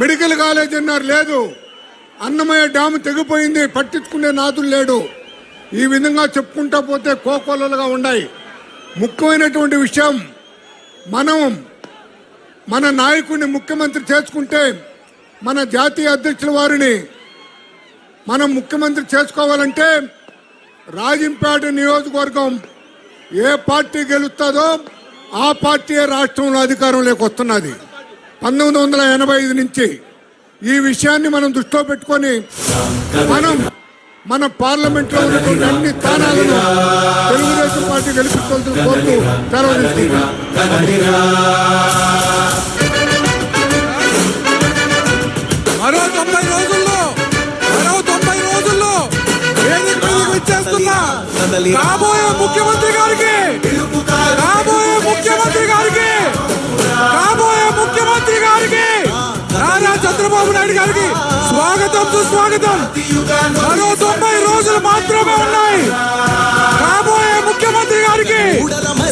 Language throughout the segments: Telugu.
మెడికల్ కాలేజ్ అన్నారు లేదు. అన్నమయ్య డ్యామ్ తెగిపోయింది పట్టించుకునే నాదులు లేడు. ఈ విధంగా చెప్పుకుంటా పోతే కోకొల్లలుగా ఉన్నాయి. ముఖ్యమైనటువంటి విషయం మనం మన నాయకుడిని ముఖ్యమంత్రి చేసుకుంటే మన జాతీయ అధ్యక్షుల వారిని మనం ముఖ్యమంత్రి చేసుకోవాలంటే రాజంపేట నియోజకవర్గం ఏ పార్టీ గెలుస్తుందో ఆ పార్టీయే రాష్ట్రంలో అధికారంలోకి వస్తున్నది. పంతొమ్మిది వందల ఎనభై ఐదు నుంచి ఈ విషయాన్ని మనం దృష్టిలో పెట్టుకొని మనం మన పార్లమెంట్లో ఉన్నటువంటి అన్ని స్థానాలను తెలుగుదేశం పార్టీ గెలిపించాల్సిన కోరుతూ మరో తొంభై రోజుల్లో మరో తొంభై రోజుల్లో వేదిక మీదకి కాబోయే ముఖ్యమంత్రి గారికి కాబోయే ముఖ్యమంత్రి గారికి కాబోయే ముఖ్యమంత్రి గారికి నారా చంద్రబాబు నాయుడు గారికి స్వాగతం సుస్వాగతం. మరో తొంభై రోజులు మాత్రమే ఉన్నాయి. కాబోయే ముఖ్యమంత్రి గారికి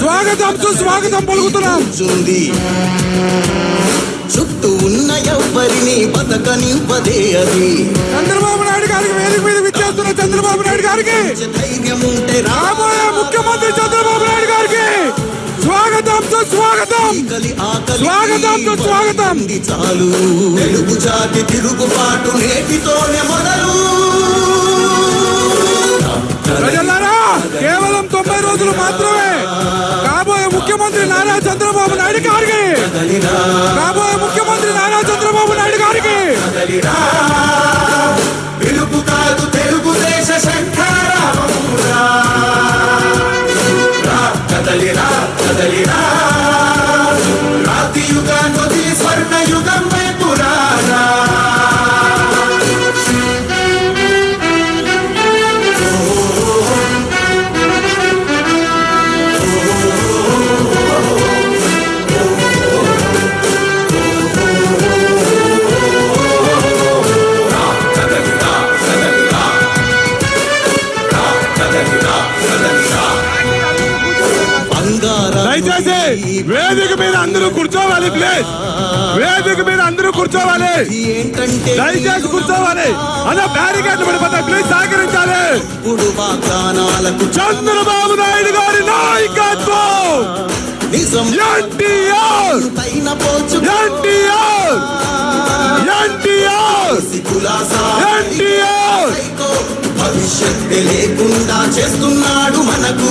స్వాగతం సుస్వాగతం పలుకుతున్నాం. చుట్టూ ఉన్న ఎవ్వరిని బతకనివ్వదే అది. చంద్రబాబు నాయుడు గారికి వేదిక మీద చంద్రబాబు నాయుడు గారికి. రాబోయే ముఖ్యమంత్రి చంద్రబాబు నాయుడు గారికి. స్వాగతం సుస్వాగతం స్వాగతం. సుస్వాగతం ఇది చాలు తెలుగు జాతి తిరుగుబాటు నేటితోనే మొదలు. ప్రజలారా కేవలం తొంభై రోజులు మాత్రమే. కాబోయే ముఖ్యమంత్రి నారా చంద్రబాబు నాయుడు గారికి. కాబోయే ముఖ్యమంత్రి నారా చంద్రబాబు నాయుడు గారికి. వేదిక మీద అందరూ కూర్చోవాలి ప్లీజ్ వేదిక మీద అందరూ కూర్చోవాలి. ఏంటంటే దయచేసి కూర్చోవాలి. అలా బ్యారికేడ్ పడిపోతాయి ప్లీజ్ సహకరించాలి. చంద్రబాబు నాయుడు గారి నాయకత్వం. ఎన్టీఆర్. ఎన్టీఆర్. ఎన్టీఆర్. ఎన్టీఆర్. భవిష్యత్తు లేకుండా చేస్తున్నాడు మనకు.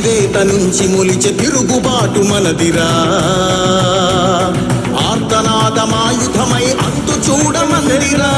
అణచివేత నుంచి మొలిచే తిరుగుబాటు మనదిరా. ఆర్తనాదమాయుధమై అంతు చూడమందిరా.